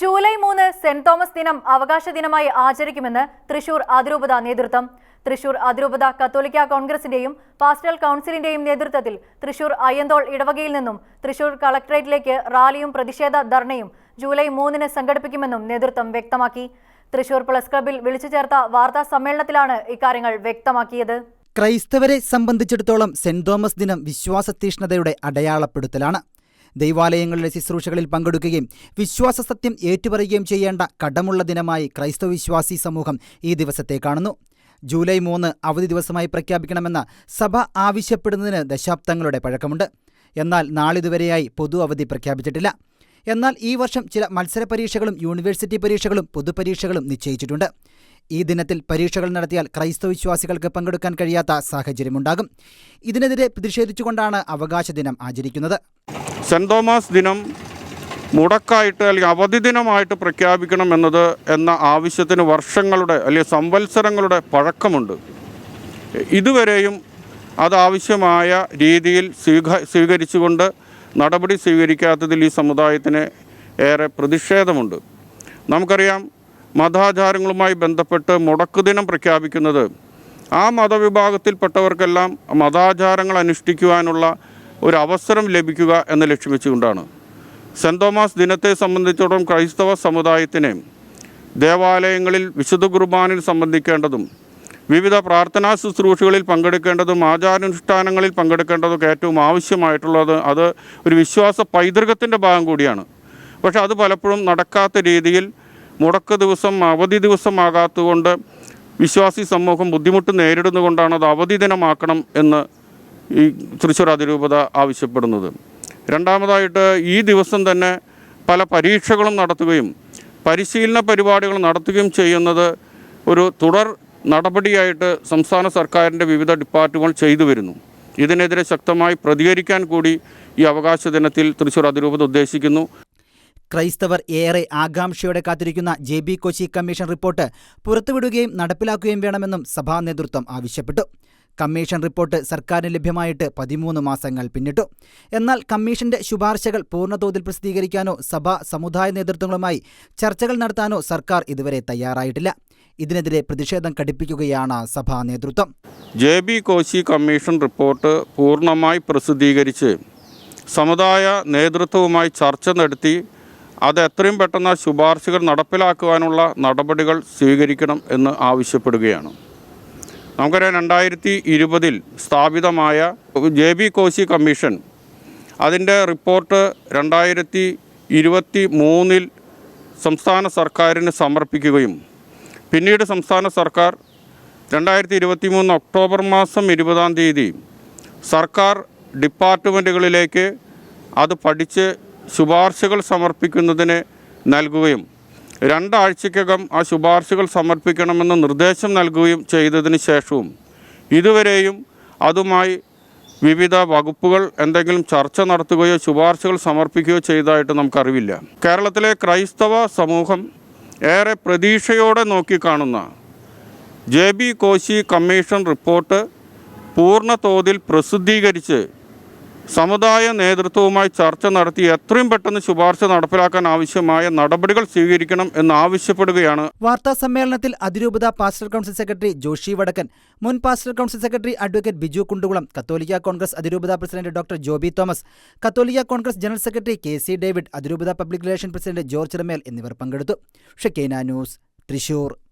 July മൂന്ന് saint Thomas ദിനം അവകാശ ദിനമായി ആചരിക്കുമെന്ന് തൃശൂർ അതിരൂപത നേതൃത്വം. തൃശൂർ അതിരൂപത കത്തോലിക്ക കോൺഗ്രസിന്റെയും പാസ്റ്റൽ കൗൺസിലിന്റെയും നേതൃത്വത്തിൽ തൃശൂർ അയ്യന്തോൾ ഇടവകയിൽ നിന്നും തൃശൂർ കളക്ടറേറ്റിലേക്ക് റാലിയും പ്രതിഷേധ ധർണയും ജൂലൈ മൂന്നിന് സംഘടിപ്പിക്കുമെന്നും നേതൃത്വം വ്യക്തമാക്കി. തൃശൂർ പ്ലസ് ക്ലബിൽ വിളിച്ചു ചേർത്ത വാർത്താ സമ്മേളനത്തിലാണ് ഇക്കാര്യങ്ങൾ വ്യക്തമാക്കിയത്. ക്രൈസ്തവരെ സംബന്ധിച്ചിടത്തോളം സെന്റ് തോമസ് ദിനം വിശ്വാസതീഷ്ണതയുടെ അടയാളപ്പെടുത്തലാണ്. ദൈവാലയങ്ങളിലെ ശുശ്രൂഷകളിൽ പങ്കെടുക്കുകയും വിശ്വാസ സത്യം ഏറ്റുപറയുകയും ചെയ്യേണ്ട കടമുള്ള ദിനമായി ക്രൈസ്തവ വിശ്വാസി സമൂഹം ഈ ദിവസത്തെ കാണുന്നു. ജൂലൈ മൂന്ന് അവധി ദിവസമായി പ്രഖ്യാപിക്കണമെന്ന സഭ ആവശ്യപ്പെടുന്നതിന് ദശാബ്ദങ്ങളുടെ പഴക്കമുണ്ട്. എന്നാൽ നാളിതുവരെയായി പൊതു അവധി പ്രഖ്യാപിച്ചിട്ടില്ല. എന്നാൽ ഈ വർഷം ചില മത്സര പരീക്ഷകളും യൂണിവേഴ്സിറ്റി പരീക്ഷകളും പൊതുപരീക്ഷകളും നിശ്ചയിച്ചിട്ടുണ്ട്. ഈ ദിനത്തിൽ പരീക്ഷകൾ നടത്തിയാൽ ക്രൈസ്തവ വിശ്വാസികൾക്ക് പങ്കെടുക്കാൻ കഴിയാത്ത സാഹചര്യമുണ്ടാകും. ഇതിനെതിരെ പ്രതിഷേധിച്ചുകൊണ്ടാണ് അവകാശ ദിനം ആചരിക്കുന്നത്. സെന്റ് തോമസ് ദിനം മുടക്കായിട്ട് അല്ലെങ്കിൽ അവധി ദിനമായിട്ട് പ്രഖ്യാപിക്കണം എന്നത് എന്ന ആവശ്യത്തിന് വർഷങ്ങളുടെ അല്ലെങ്കിൽ സംവത്സരങ്ങളുടെ പഴക്കമുണ്ട്. ഇതുവരെയും അതാവശ്യമായ രീതിയിൽ സ്വീക സ്വീകരിച്ചുകൊണ്ട് നടപടി സ്വീകരിക്കാത്തതിൽ ഈ സമുദായത്തിന് ഏറെ പ്രതിഷേധമുണ്ട്. നമുക്കറിയാം മതാചാരങ്ങളുമായി ബന്ധപ്പെട്ട് മുടക്ക് ദിനം പ്രഖ്യാപിക്കുന്നത് ആ മതവിഭാഗത്തിൽപ്പെട്ടവർക്കെല്ലാം മതാചാരങ്ങൾ അനുഷ്ഠിക്കുവാനുള്ള ഒരു അവസരം ലഭിക്കുക എന്ന ലക്ഷ്യം വെച്ചുകൊണ്ടാണ്. സെന്റ് തോമസ് ദിനത്തെ സംബന്ധിച്ചിടത്തോളം ക്രൈസ്തവ സമുദായത്തിന് ദേവാലയങ്ങളിൽ വിശുദ്ധ കുർബാനിൽ സംബന്ധിക്കേണ്ടതും വിവിധ പ്രാർത്ഥനാ ശുശ്രൂഷകളിൽ പങ്കെടുക്കേണ്ടതും ആചാരാനുഷ്ഠാനങ്ങളിൽ പങ്കെടുക്കേണ്ടതൊക്കെ ഏറ്റവും ആവശ്യമായിട്ടുള്ളത് അത് ഒരു വിശ്വാസ പൈതൃകത്തിന്റെ ഭാഗം കൂടിയാണ്. പക്ഷെ അത് പലപ്പോഴും നടക്കാത്ത രീതിയിൽ മുടക്ക ദിവസം അവധി ദിവസമാകാത്തതുകൊണ്ട് വിശ്വാസി സമൂഹം ബുദ്ധിമുട്ട് നേരിടുന്നുകൊണ്ടാണ് അത് അവധി ദിനമാക്കണം എന്ന് ഈ തൃശ്ശൂർ അതിരൂപത ആവശ്യപ്പെടുന്നത്. രണ്ടാമതായിട്ട് ഈ ദിവസം തന്നെ പല പരീക്ഷകളും നടത്തുകയും പരിശീലന പരിപാടികൾ നടത്തുകയും ചെയ്യുന്നത് ഒരു തുടർ നടപടിയായിട്ട് സംസ്ഥാന സർക്കാരിന്റെ വിവിധ ഡിപ്പാർട്ട്മെന്റുകൾ ചെയ്തു വരുന്നു. ഇതിനെതിരെ ശക്തമായി പ്രതികരിക്കാൻ കൂടി ഈ അവകാശ ദിനത്തിൽ തൃശ്ശൂർ അതിരൂപത ഉദ്ദേശിക്കുന്നു. ക്രൈസ്തവർ ഏറെ ആകാംക്ഷയോടെ കാത്തിരിക്കുന്ന J B Koshy commission report പുറത്തുവിടുകയും നടപ്പിലാക്കുകയും വേണമെന്നും സഭാ നേതൃത്വം ആവശ്യപ്പെട്ടു. കമ്മീഷൻ റിപ്പോർട്ട് സർക്കാരിന് ലഭ്യമായിട്ട് പതിമൂന്ന് മാസങ്ങൾ പിന്നിട്ടു. എന്നാൽ കമ്മീഷന്റെ ശുപാർശകൾ പൂർണതോതിൽ പ്രസിദ്ധീകരിക്കാനോ സഭാ സമുദായ നേതൃത്വങ്ങളുമായി ചർച്ചകൾ നടത്താനോ സർക്കാർ ഇതുവരെ തയ്യാറായിട്ടില്ല. ഇതിനെതിരെ പ്രതിഷേധം കടുപ്പിക്കുകയാണ് സഭാ നേതൃത്വം. J B Koshy commission report പൂർണമായി പ്രസിദ്ധീകരിച്ച് സമുദായ നേതൃത്വവുമായി ചർച്ച നടത്തി അത് എത്രയും പെട്ടെന്ന് ശുപാർശകൾ നടപ്പിലാക്കുവാനുള്ള നടപടികൾ സ്വീകരിക്കണം എന്ന് ആവശ്യപ്പെടുകയാണ്. നമുക്കറിയാം രണ്ടായിരത്തി ഇരുപതിൽ സ്ഥാപിതമായ ജെ ബി കോശി കമ്മീഷൻ അതിന്റെ റിപ്പോർട്ട് രണ്ടായിരത്തി ഇരുപത്തി മൂന്നിൽ സംസ്ഥാന സർക്കാരിന് സമർപ്പിക്കുകയും പിന്നീട് സംസ്ഥാന സർക്കാർ രണ്ടായിരത്തി ഇരുപത്തി മൂന്ന് ഒക്ടോബർ മാസം ഇരുപതാം തീയതി സർക്കാർ ഡിപ്പാർട്ട്മെന്റുകളിലേക്ക് അത് പഠിച്ച് ശുപാർശകൾ സമർപ്പിക്കുന്നതിന് നൽകുകയും രണ്ടാഴ്ചക്കകം ആ ശുപാർശകൾ സമർപ്പിക്കണമെന്ന് നിർദ്ദേശം നൽകുകയും ചെയ്തതിന് ശേഷവും ഇതുവരെയും അതുമായി വിവിധ വകുപ്പുകൾ എന്തെങ്കിലും ചർച്ച നടത്തുകയോ ശുപാർശകൾ സമർപ്പിക്കുകയോ ചെയ്തതായിട്ട് നമുക്കറിവില്ല. കേരളത്തിലെ ക്രൈസ്തവ സമൂഹം ഏറെ പ്രതീക്ഷയോടെ നോക്കിക്കാണുന്ന J B Koshy commission report പൂർണ തോതിൽ പ്രസിദ്ധീകരിച്ച് സമുദായ നേതൃത്വവുമായി ചർച്ച നടത്തി എത്രയും പെട്ടെന്ന് ശുപാർശ നടപ്പിലാക്കാൻ ആവശ്യമായ നടപടികൾ സ്വീകരിക്കണം എന്ന് ആവശ്യപ്പെടുകയാണ്. വാർത്താ സമ്മേളനത്തിൽ അതിരൂപത pastor council secretary Joshy Vadakkan മുൻ pastor council secretary advocate Biju Kundukulam കത്തോലിക്ക കോൺഗ്രസ് അതിരൂപത പ്രസിഡന്റ് ഡോക്ടർ ജോബി തോമസ് കത്തോലിക്ക Congress general secretary K C David അതിരൂപത public relation president George Ramel എന്നിവർ പങ്കെടുത്തു. ഷെക്കേന ന്യൂസ് തൃശൂർ.